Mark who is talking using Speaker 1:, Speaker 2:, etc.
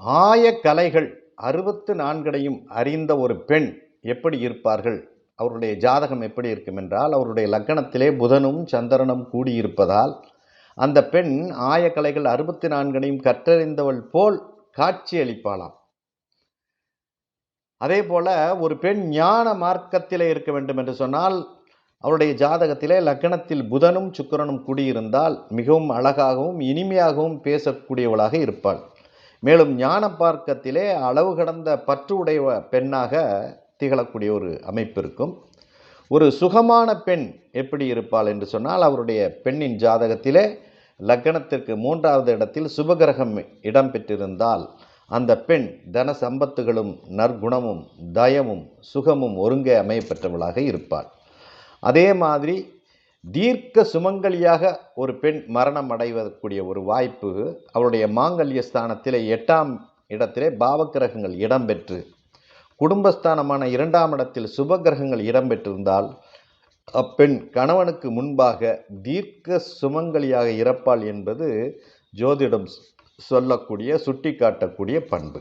Speaker 1: ஆயக்கலைகள் அறுபத்து நான்கடையும் அறிந்த ஒரு பெண் எப்படி இருப்பார்கள்? அவருடைய ஜாதகம் எப்படி இருக்கும் என்றால் அவருடைய லக்கணத்திலே புதனும் சந்திரனும் கூடியிருப்பதால் அந்த பெண் ஆயக்கலைகள் அறுபத்தி நான்கனையும் கற்றறிந்தவள் போல் காட்சி அளிப்பாளாம் அதே போல ஒரு பெண் ஞான மார்க்கத்திலே இருக்க வேண்டும் என்று சொன்னால் அவருடைய ஜாதகத்திலே லக்கணத்தில் புதனும் சுக்கிரனும் கூடியிருந்தால் மிகவும் அழகாகவும் இனிமையாகவும் பேசக்கூடியவளாக இருப்பாள். மேலும் ஞான பார்க்கத்திலே அளவு கடந்த பற்று உடைய பெண்ணாக திகழக்கூடிய ஒரு அமைப்பு இருக்கும். ஒரு சுகமான பெண் எப்படி இருப்பாள் என்று சொன்னால் அவருடைய பெண்ணின் ஜாதகத்திலே லக்கணத்திற்கு மூன்றாவது இடத்தில் சுபகிரகம் இடம்பெற்றிருந்தால் அந்த பெண் தன சம்பத்துகளும் நற்குணமும் தயமும் சுகமும் ஒருங்கே அமையப்பெற்றவளாக இருப்பாள். அதே மாதிரி தீர்க்க சுமங்கலியாக ஒரு பெண் மரணம் அடைவதற்குரிய ஒரு வாய்ப்பு அவருடைய மாங்கல்ய ஸ்தானத்திலே எட்டாம் இடத்திலே பாவக்கிரகங்கள் இடம்பெற்று குடும்பஸ்தானமான இரண்டாம் இடத்தில் சுபகிரகங்கள் இடம்பெற்றிருந்தால் அப்பெண் கணவனுக்கு முன்பாக தீர்க்க சுமங்கலியாக இறப்பாள் என்பது ஜோதிடம் சொல்லக்கூடிய சுட்டி காட்டக்கூடிய பண்பு.